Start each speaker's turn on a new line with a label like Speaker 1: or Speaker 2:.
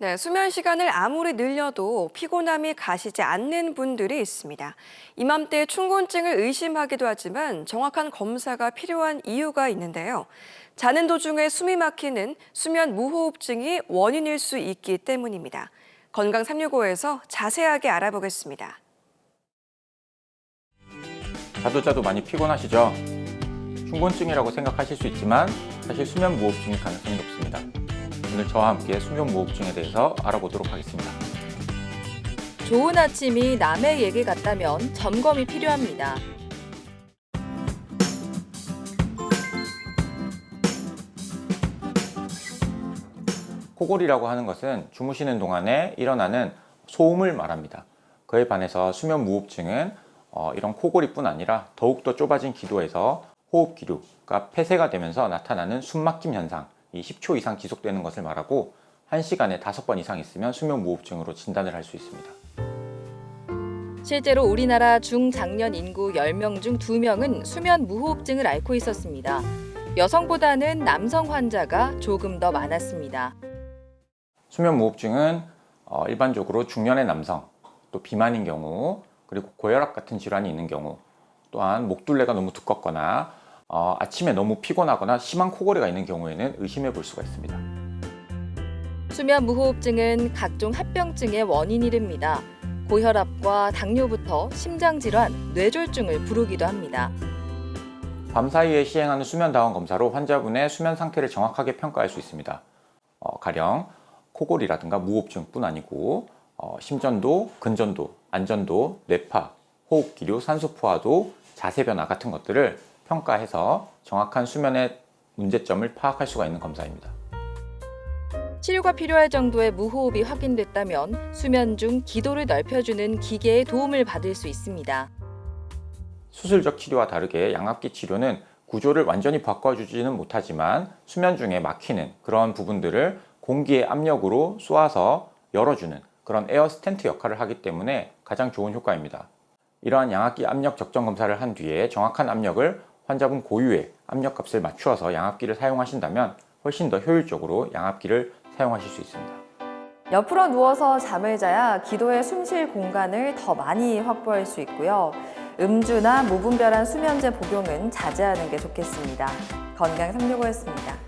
Speaker 1: 네, 수면 시간을 아무리 늘려도 피곤함이 가시지 않는 분들이 있습니다. 이맘때 충곤증을 의심하기도 하지만 정확한 검사가 필요한 이유가 있는데요. 자는 도중에 숨이 막히는 수면 무호흡증이 원인일 수 있기 때문입니다. 건강 365에서 자세하게 알아보겠습니다.
Speaker 2: 자도 자도 많이 피곤하시죠? 충곤증이라고 생각하실 수 있지만 사실 수면 무호흡증일 가능성이 높습니다. 오늘 저와 함께 수면 무호흡증에 대해서 알아보도록 하겠습니다.
Speaker 3: 좋은 아침이 남의 얘기 같다면 점검이 필요합니다.
Speaker 2: 코골이라고 하는 것은 주무시는 동안에 일어나는 소음을 말합니다. 그에 반해서 수면 무호흡증은 어, 이런 코골이뿐 아니라 더욱더 좁아진 기도에서 호흡 기류가 폐쇄가 되면서 나타나는 숨막힘 현상, 이 10초 이상 지속되는 것을 말하고 1시간에 5번 이상 있으면 수면 무호흡증으로 진단을 할 수 있습니다.
Speaker 3: 실제로 우리나라 중장년 인구 10명 중 2명은 수면 무호흡증을 앓고 있었습니다. 여성보다는 남성 환자가 조금 더 많았습니다.
Speaker 2: 수면 무호흡증은 어, 일반적으로 중년의 남성, 또 비만인 경우, 그리고 고혈압 같은 질환이 있는 경우, 또한 목둘레가 너무 두껍거나 어, 아침에 너무 피곤하거나 심한 코골이가 있는 경우에는 의심해 볼 수가 있습니다.
Speaker 3: 수면 무호흡증은 각종 합병증의 원인이 됩니다. 고혈압과 당뇨부터 심장질환, 뇌졸중을 부르기도 합니다.
Speaker 2: 밤 사이에 시행하는 수면 다원 검사로 환자분의 수면 상태를 정확하게 평가할 수 있습니다. 어, 가령 코골이라든가 무호흡증뿐 아니고 어, 심전도, 근전도, 안전도, 뇌파, 호흡 기류, 산소 포화도, 자세 변화 같은 것들을 평가해서 정확한 수면의 문제점을 파악할 수가 있는 검사입니다.
Speaker 3: 치료가 필요할 정도의 무호흡이 확인됐다면 수면 중 기도를 넓혀주는 기계의 도움을 받을 수 있습니다.
Speaker 2: 수술적 치료와 다르게 양압기 치료는 구조를 완전히 바꿔주지는 못하지만 수면 중에 막히는 그런 부분들을 공기의 압력으로 쏘아서 열어주는 그런 에어 스텐트 역할을 하기 때문에 가장 좋은 효과입니다. 이러한 양압기 압력 적정 검사를 한 뒤에 정확한 압력을 환자분 고유의 압력값을 맞추어서 양압기를 사용하신다면 훨씬 더 효율적으로 양압기를 사용하실 수 있습니다.
Speaker 4: 옆으로 누워서 잠을 자야 기도에 숨쉴 공간을 더 많이 확보할 수 있고요. 음주나 무분별한 수면제 복용은 자제하는 게 좋겠습니다. 건강 365였습니다.